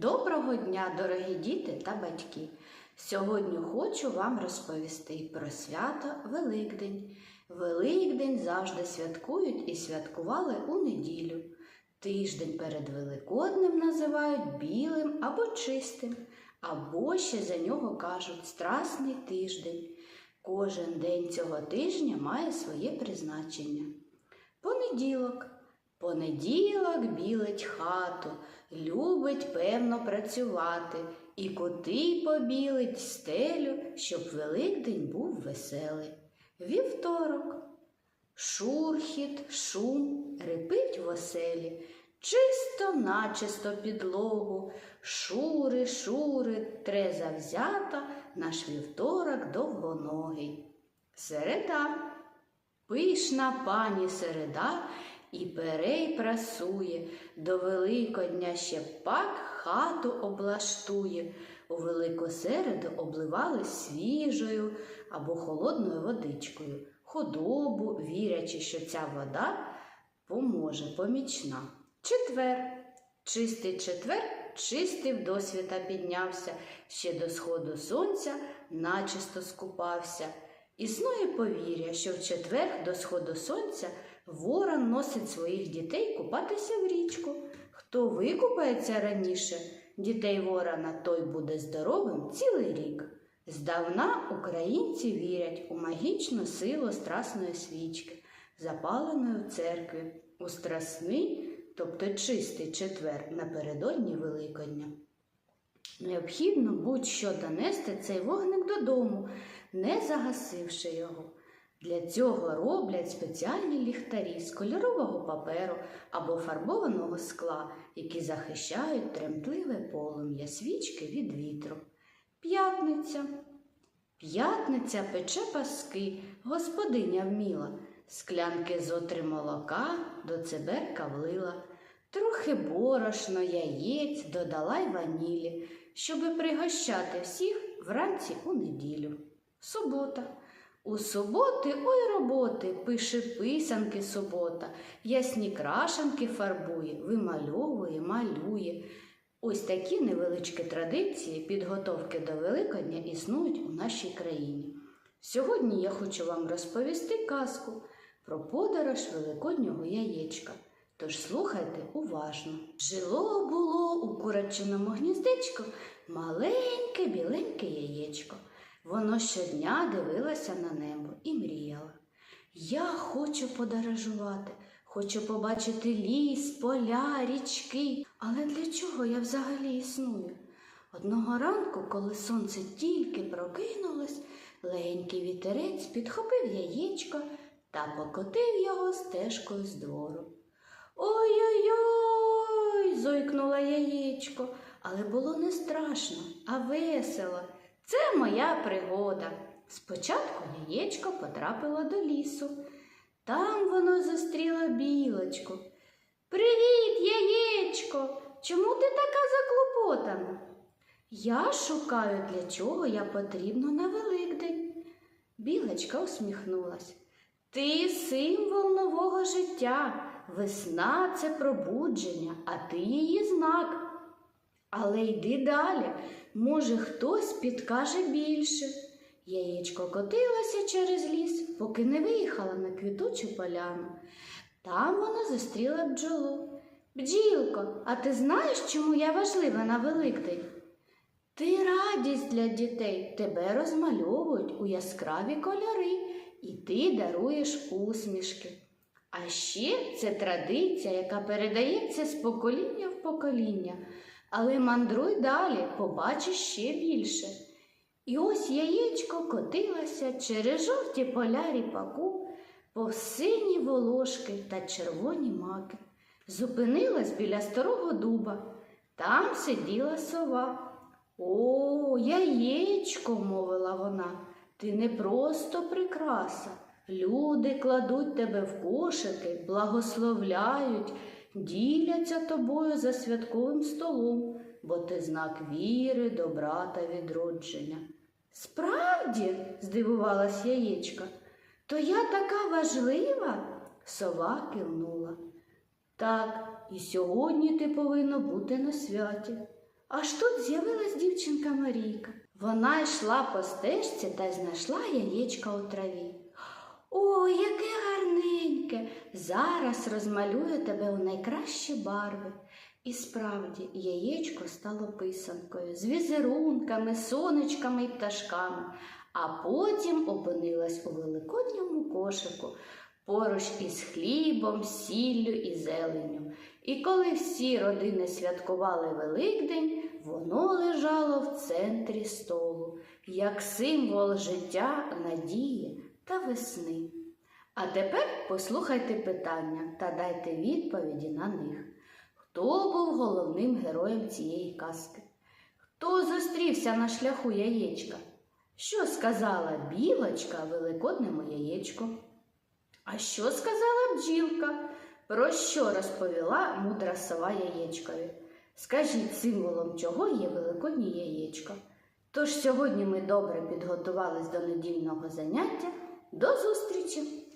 Доброго дня, дорогі діти та батьки! Сьогодні хочу вам розповісти про свято Великдень. Великдень завжди святкують і святкували у неділю. Тиждень перед Великоднем називають білим або чистим, або ще за нього кажуть страсний тиждень. Кожен день цього тижня має своє призначення. Понеділок. Понеділок білить хату, любить певно працювати, і коти побілить стелю, щоб Великдень був веселий. Вівторок. Шурхіт, шум, репить в оселі, чисто начисто підлогу, шури, шури, тре завзята наш вівторок довгоногий. Середа. Пишна пані середа і перей прасує, до Великодня ще пак хату облаштує. У велику середу обливали свіжою або холодною водичкою, худобу, вірячи, що ця вода поможе помічна. Четвер. Чистий четвер чистий до світа піднявся, ще до сходу сонця начисто скупався. Існує повір'я, що в четвер до сходу сонця ворон носить своїх дітей купатися в річку. Хто викупається раніше, дітей ворона, той буде здоровим цілий рік. Здавна українці вірять у магічну силу страсної свічки, запаленої в церкві, у страсний, тобто чистий четвер напередодні Великодня. Необхідно будь-що донести цей вогник додому, не загасивши його. Для цього роблять спеціальні ліхтарі з кольорового паперу або фарбованого скла, які захищають тремтливе полум'я свічки від вітру. П'ятниця. П'ятниця пече паски, господиня вміла, склянки з отри молока до циберка влила, трохи борошно, яєць додала й ванілі, щоби пригощати всіх вранці у неділю. Субота. У суботи ой роботи пише писанки субота, ясні крашанки фарбує, вимальовує, малює. Ось такі невеличкі традиції підготовки до Великодня існують у нашій країні. Сьогодні я хочу вам розповісти казку про подорож великоднього яєчка. Тож слухайте уважно. Жило було у курачиному гніздечку маленьке біленьке яєчко. Воно щодня дивилося на небо і мріяло. Я хочу подорожувати, хочу побачити ліс, поля, річки. Але для чого я взагалі існую? Одного ранку, коли сонце тільки прокинулось, легенький вітерець підхопив яєчко та покотив його стежкою з двору. Ой-ой-ой, зойкнула яєчко, але було не страшно, а весело. Це моя пригода. Спочатку яєчко потрапило до лісу. Там воно зустріло білочку. Привіт, яєчко! Чому ти така заклопотана? Я шукаю, для чого я потрібна на Великдень. Білочка усміхнулась. Ти символ нового життя. Весна це пробудження, а ти її знак. Але йди далі, може, хтось підкаже більше. Яєчко котилося через ліс, поки не виїхала на квітучу поляну. Там вона зустріла бджолу. Бджілко, а ти знаєш, чому я важлива на Великдень? Ти радість для дітей, тебе розмальовують у яскраві кольори, і ти даруєш усмішки. А ще це традиція, яка передається з покоління в покоління. Але мандруй далі, побачиш ще більше. І ось яєчко котилося через жовті поля ріпаку, повз сині волошки та червоні маки. Зупинилась біля старого дуба. Там сиділа сова. О, яєчко, мовила вона, ти не просто прикраса. Люди кладуть тебе в кошики, благословляють, діляться тобою за святковим столом, бо ти знак віри, добра та відродження. Справді, здивувалась яєчка, то я така важлива? Сова кивнула. Так, і сьогодні ти повинна бути на святі. Аж тут з'явилась дівчинка Марійка. Вона йшла по стежці та знайшла яєчка у траві. Ой, яке гарненьке! Зараз розмалюю тебе у найкращі барви. І справді яєчко стало писанкою з візерунками, сонечками і пташками, а потім опинилась у великодньому кошику поруч із хлібом, сіллю і зеленню. І коли всі родини святкували Великдень, воно лежало в центрі столу, як символ життя, надії та весни. А тепер послухайте питання та дайте відповіді на них. Хто був головним героєм цієї казки? Хто зустрівся на шляху яєчка? Що сказала білочка великодному яєчку? А що сказала бджілка? Про що розповіла мудра сова яєчкові? Скажіть символом чого є великоднє яєчко. Тож сьогодні ми добре підготувались до недільного заняття. До зустрічі!